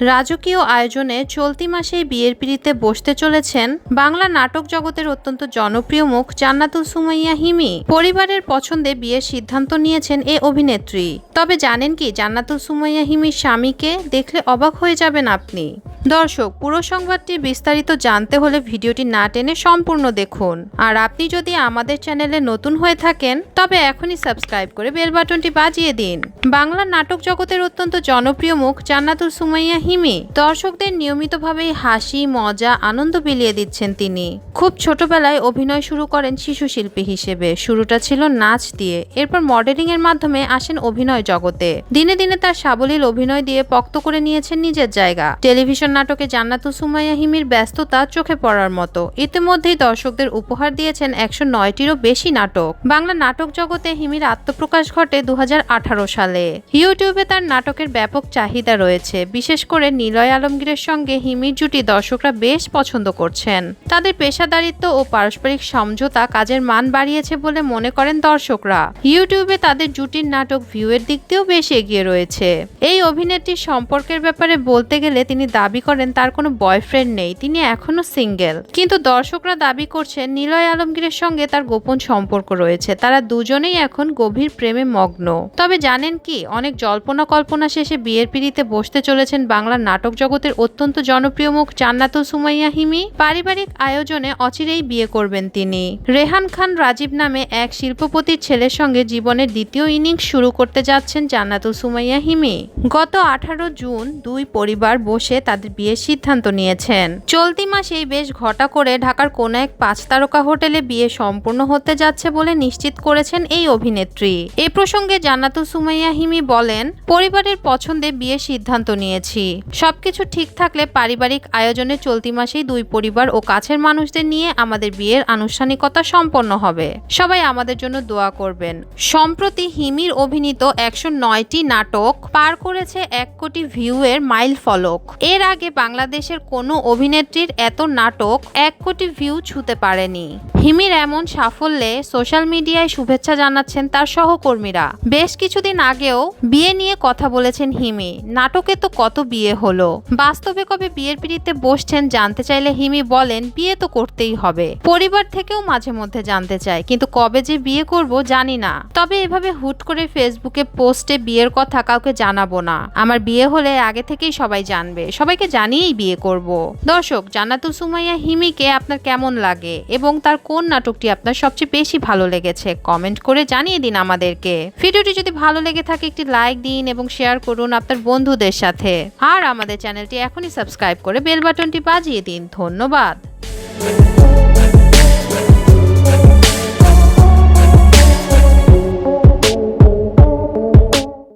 রাজকীয় আয়োজনে চলতি মাসেই বিয়ের পিড়িতে বসতে চলেছেন বাংলা নাটক জগতের অত্যন্ত জনপ্রিয় মুখ জান্নাতুল সুমাইয়া হিমি। পরিবারের পছন্দে বিয়ের সিদ্ধান্ত নিয়েছেন এ অভিনেত্রী। তবে জানেন কি, জান্নাতুল সুমাইয়া হিমির স্বামীকে দেখলে অবাক হয়ে যাবেন আপনি। দর্শক, পুরো সংবাদটি বিস্তারিত জানতে হলে ভিডিওটি না টেনে সম্পূর্ণ দেখুন। আর আপনি যদি আমাদের চ্যানেলে নতুন হয়ে থাকেন, তবে এখনই সাবস্ক্রাইব করে বেল বাটনটি বাজিয়ে দিন। বাংলা নাটক জগতের অত্যন্ত জনপ্রিয় মুখ জান্নাতুল সুমাইয়া হিমি। দর্শকদের নিয়মিতভাবেই হাসি, মজা, আনন্দ বিলিয়ে দিচ্ছেন তিনি। খুব ছোটবেলায় অভিনয় শুরু করেন শিশু শিল্পী হিসেবে। শুরুটা ছিল নাচ দিয়ে। এরপর মডেলিং এর মাধ্যমে আসেন অভিনয় জগতে। দিনে দিনে তার সাবলীল অভিনয় দিয়ে পক্ত করে নিয়েছেন নিজের জায়গা। টেলিভিশন নাটকে জান্নাতু সুমাইয়া হিমির ব্যস্ততা চোখে পড়ার মতো। ইতিমধ্যেই দর্শকদের উপহার দিয়েছেন একশো নয়টিরও বেশি নাটক। বাংলা নাটক জগতে হিমির আত্মপ্রকাশ ঘটে দুহাজার আঠারো সালে। ইউটিউবে তার নাটকের ব্যাপক চাহিদা রয়েছে। বিশেষ করে নিলয় আলমগীরের সঙ্গে হিমির জুটি দর্শকরা বেশ পছন্দ করছেন। তাদের পেশাদারিত্ব ও পারস্পরিক সমঝোতা কাজের মান বাড়িয়েছে বলে মনে করেন দর্শকরা। ইউটিউবে তাদের জুটির নাটক ভিউয়ের দিক দিয়েও বেশ এগিয়ে রয়েছে। এই অভিনেত্রীর সম্পর্কের ব্যাপারে বলতে গেলে তিনি দাবি করেন, তার কোনো বয়ফ্রেন্ড নেই, তিনি এখনও সিঙ্গেল কিন্তু দর্শকরা দাবি করছেন, নিলয় আলমগীরের সঙ্গে তার গোপন সম্পর্ক রয়েছে, তারা দুজনেই এখন গভীর প্রেমে মগ্ন। তবে জানেন কি, অনেক জল্পনা কল্পনা শেষে বিয়ের পিড়িতে বসতে চলেছেন বাংলার নাটক জগতের অত্যন্ত জনপ্রিয় মুখ জান্নাতুল সুমাইয়া হিমি। পারিবারিক আয়োজনে অচিরেই বিয়ে করবেন তিনি। রেহান খান, রাজীব নামে এক শিল্পপতির ছেলের সঙ্গে জীবনের দ্বিতীয় ইনিংস শুরু করতে যাচ্ছেন জান্নাতুল সুমাইয়া হিমি। গত আঠারো জুন দুই পরিবার বসে তাদের বিয়ের সিদ্ধান্ত নিয়েছেন। চলতি মাসেই বেশ ঘটা করে ঢাকার কোনো এক পাঁচ তারকা হোটেলে বিয়ে সম্পূর্ণ হতে যাচ্ছে বলে নিশ্চিত করেছেন এই অভিনেত্রী। এ প্রসঙ্গে জান্নাতুল সুমাইয়া হিমি বলেন, পরিবারের পছন্দে বিয়ের সিদ্ধান্ত নিয়েছি। সবকিছু ঠিক থাকলে পারিবারিক আয়োজনে চলতি মাসেই দুই পরিবার ও কাছের মানুষদের নিয়ে আমাদের বিয়ের আনুষ্ঠানিকতা সম্পন্ন হবে। সবাই আমাদের জন্য দোয়া করবেন। সম্প্রতি হিমির অভিনীত একশো নয়টি নাটক পার করেছে এক কোটি ভিউয়ের মাইল ফলক। এর আগে বাংলাদেশের কোনো অভিনেত্রীর এত নাটক এক কোটি ভিউ ছুতে পারেনি। হিমির এমন সাফল্যে সোশ্যাল মিডিয়ায় শুভেচ্ছা জানাচ্ছেন তার সহকর্মীরা। বেশ কিছুদিন আগেও বিয়ে নিয়ে কথা বলেছেন হিমি। নাটকে তো কত বিয়ে হলো। বাস্তবে কবে বিয়ের পিড়িতে বসছেন জানতে চাইলে হিমি বলেন, বিয়ে তো করতেই হবে। পরিবার থেকেও মাঝে মধ্যে জানতে চায় কিন্তু কবে যে বিয়ে করব জানি না। তবে এভাবে হুট করে ফেসবুকে পোস্টে বিয়ের কথা কাউকে জানাব না। আমার বিয়ে হলে আগে থেকেই সবাই জানবে। সবাইকে জানিয়েই বিয়ে করব। দর্শক, জান্নাতুল সুমাইয়া হিমিকে আপনার কেমন লাগে এবং তার কোন নাটকটি আপনার সবচেয়ে বেশি ভালো লেগেছে? কমেন্ট করে জানিয়ে দিন আমাদেরকে। ভিডিওটি যদি ভালো লেগে থাকে, একটি লাইক দিন এবং শেয়ার করুন আপনার বন্ধুদের সাথে। আর আমাদের চ্যানেলটি এখনই সাবস্ক্রাইব করে বেল বাটনটি বাজিয়ে দিন। ধন্যবাদ।